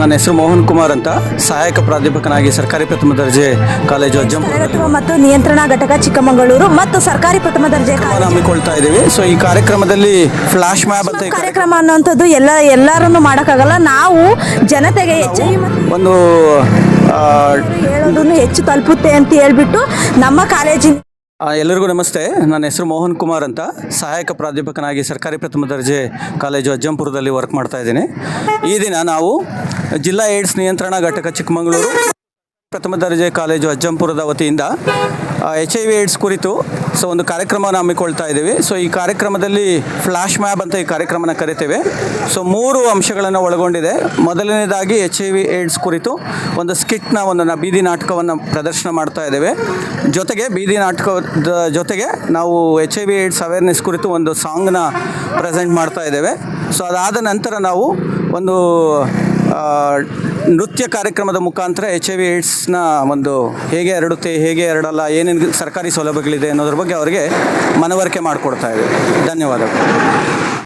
ನನ್ನ ಹೆಸರು ಮೋಹನ್ ಕುಮಾರ್ ಅಂತ ಸಹಾಯಕ ಪ್ರಾಧ್ಯಾಪಕನಾಗಿ ಸರ್ಕಾರಿ ಪ್ರಥಮ ದರ್ಜೆ ಕಾಲೇಜು ಅಜ್ಜಂಪುರ ಮತ್ತು ನಿಯಂತ್ರಣ ಘಟಕ ಚಿಕ್ಕಮಗಳೂರು ಮತ್ತು ಸರ್ಕಾರಿ ಪ್ರಥಮ ದರ್ಜೆ. ಹಮ್ಮಿಕೊಳ್ತಾ ಇದ್ದೀವಿ. ಸೊ ಈ ಕಾರ್ಯಕ್ರಮದಲ್ಲಿ ಫ್ಲಾಶ್ ಮ್ಯಾಪ್ ಅಂತ ಕಾರ್ಯಕ್ರಮ ಅನ್ನುವಂಥದ್ದು ಎಲ್ಲ ಎಲ್ಲರನ್ನು ಮಾಡೋಕ್ಕಾಗಲ್ಲ. ನಾವು ಜನತೆಗೆ ಹೆಚ್ಚಾಗಿ ಒಂದು ಹೇಳೋದನ್ನು ಹೆಚ್ಚು ತಲುಪುತ್ತೆ ಅಂತ ಹೇಳ್ಬಿಟ್ಟು ನಮ್ಮ ಕಾಲೇಜಿನ ಎಲ್ಲರಿಗೂ ನಮಸ್ತೆ. ನನ್ನ ಹೆಸರು ಮೋಹನ್ ಕುಮಾರ್ ಅಂತ. ಸಹಾಯಕ ಪ್ರಾಧ್ಯಾಪಕನಾಗಿ ಸರ್ಕಾರಿ ಪ್ರಥಮ ದರ್ಜೆ ಕಾಲೇಜು ಅಜ್ಜಂಪುರದಲ್ಲಿ ವರ್ಕ್ ಮಾಡ್ತಾ ಇದ್ದೀನಿ. ಈ ದಿನ ನಾವು ಜಿಲ್ಲಾ ಏಡ್ಸ್ ನಿಯಂತ್ರಣ ಘಟಕ ಚಿಕ್ಕಮಗಳೂರು ಪ್ರಥಮ ದರ್ಜೆ ಕಾಲೇಜು ಅಜ್ಜಂಪುರದ ವತಿಯಿಂದ ಎಚ್ ಐ ವಿ ಏಡ್ಸ್ ಕುರಿತು, ಸೊ ಒಂದು ಕಾರ್ಯಕ್ರಮವನ್ನು ಹಮ್ಮಿಕೊಳ್ತಾ ಇದ್ದೀವಿ. ಸೊ ಈ ಕಾರ್ಯಕ್ರಮದಲ್ಲಿ ಫ್ಲಾಶ್ ಮ್ಯಾಬ್ ಅಂತ ಈ ಕಾರ್ಯಕ್ರಮನ ಕರಿತೇವೆ. ಸೊ ಮೂರು ಅಂಶಗಳನ್ನು ಒಳಗೊಂಡಿದೆ. ಮೊದಲನೇದಾಗಿ ಎಚ್ ಐ ವಿ ಏಡ್ಸ್ ಕುರಿತು ಒಂದು ಸ್ಕಿಟ್ನ, ಒಂದು ಬೀದಿ ನಾಟಕವನ್ನು ಪ್ರದರ್ಶನ ಮಾಡ್ತಾ ಇದ್ದೇವೆ. ಜೊತೆಗೆ ಬೀದಿ ನಾಟಕದ ಜೊತೆಗೆ ನಾವು H I V AIDS awareness ಕುರಿತು ಒಂದು ಸಾಂಗ್ನ ಪ್ರೆಸೆಂಟ್ ಮಾಡ್ತಾ ಇದ್ದೇವೆ. ಸೊ ಅದಾದ ನಂತರ ನಾವು ಒಂದು ನೃತ್ಯ ಕಾರ್ಯಕ್ರಮದ ಮುಖಾಂತರ ಎಚ್ ಐ ವಿ ಏಡ್ಸ್ನ ಒಂದು ಹೇಗೆ ಹರಡುತ್ತೆ, ಹೇಗೆ ಹರಡಲ್ಲ, ಏನೇನು ಸರ್ಕಾರಿ ಸೌಲಭ್ಯಗಳಿದೆ ಅನ್ನೋದ್ರ ಬಗ್ಗೆ ಅವರಿಗೆ ಮನವರಿಕೆ ಮಾಡಿಕೊಡ್ತಾ ಇದೆ ಧನ್ಯವಾದಗಳು.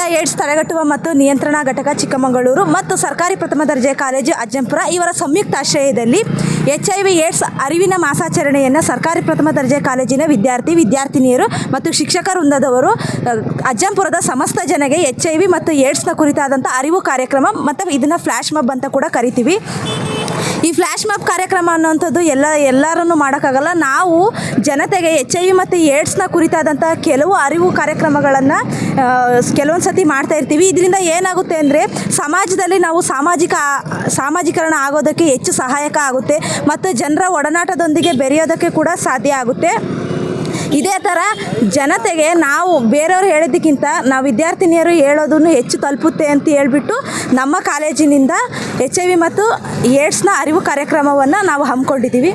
ಜಿಲ್ಲಾ ಏಡ್ಸ್ ತಡೆಗಟ್ಟುವ ಮತ್ತು ನಿಯಂತ್ರಣ ಘಟಕ ಚಿಕ್ಕಮಗಳೂರು ಮತ್ತು ಸರ್ಕಾರಿ ಪ್ರಥಮ ದರ್ಜೆ ಕಾಲೇಜು ಅಜ್ಜಂಪುರ ಇವರ ಸಂಯುಕ್ತ ಆಶ್ರಯದಲ್ಲಿ ಎಚ್ ಐ ವಿ ಏಡ್ಸ್ ಅರಿವಿನ ಮಾಸಾಚರಣೆಯನ್ನು ಸರ್ಕಾರಿ ಪ್ರಥಮ ದರ್ಜೆ ಕಾಲೇಜಿನ ವಿದ್ಯಾರ್ಥಿ, ವಿದ್ಯಾರ್ಥಿನಿಯರು ಮತ್ತು ಶಿಕ್ಷಕ ವೃಂದದವರು ಅಜ್ಜಂಪುರದ ಸಮಸ್ತ ಜನಗೆ ಎಚ್ ಐ ವಿ ಮತ್ತು ಏಡ್ಸ್ನ ಕುರಿತಾದಂಥ ಅರಿವು ಕಾರ್ಯಕ್ರಮ ಮತ್ತು ಇದನ್ನು ಫ್ಲ್ಯಾಶ್ ಮಬ್ ಅಂತ ಕೂಡ ಕರಿತೀವಿ. ಈ ಫ್ಲ್ಯಾಶ್ ಮ್ಯಾಪ್ ಕಾರ್ಯಕ್ರಮ ಅನ್ನೋಂಥದ್ದು ಎಲ್ಲ ಎಲ್ಲರನ್ನು ಮಾಡೋಕ್ಕಾಗಲ್ಲ. ನಾವು ಜನತೆಗೆ ಎಚ್ ಐ ವಿ ಮತ್ತು ಏಡ್ಸ್ನ ಕುರಿತಾದಂಥ ಕೆಲವು ಅರಿವು ಕಾರ್ಯಕ್ರಮಗಳನ್ನು ಕೆಲವೊಂದು ಸತಿ ಮಾಡ್ತಾ ಇರ್ತೀವಿ. ಇದರಿಂದ ಏನಾಗುತ್ತೆ ಅಂದರೆ, ಸಮಾಜದಲ್ಲಿ ನಾವು ಸಾಮಾಜಿಕ, ಸಾಮಾಜೀಕರಣ ಆಗೋದಕ್ಕೆ ಹೆಚ್ಚು ಸಹಾಯಕ ಆಗುತ್ತೆ. ಮತ್ತು ಜನರ ಒಡನಾಟದೊಂದಿಗೆ ಬೆರೆಯೋದಕ್ಕೆ ಕೂಡ ಸಾಧ್ಯ ಆಗುತ್ತೆ. ಇದೇ ಥರ ಜನತೆಗೆ ನಾವು ಬೇರೆಯವ್ರು ಹೇಳಿದ್ದಕ್ಕಿಂತ ನಾವು ವಿದ್ಯಾರ್ಥಿನಿಯರು ಹೇಳೋದನ್ನು ಹೆಚ್ಚು ತಲುಪುತ್ತೆ ಅಂತ ಹೇಳಿಬಿಟ್ಟು ನಮ್ಮ ಕಾಲೇಜಿನಿಂದ ಎಚ್ ಐ ವಿ ಮತ್ತು ಏಡ್ಸ್ನ ಅರಿವು ಕಾರ್ಯಕ್ರಮವನ್ನು ನಾವು ಹಮ್ಮಿಕೊಂಡಿದ್ದೀವಿ.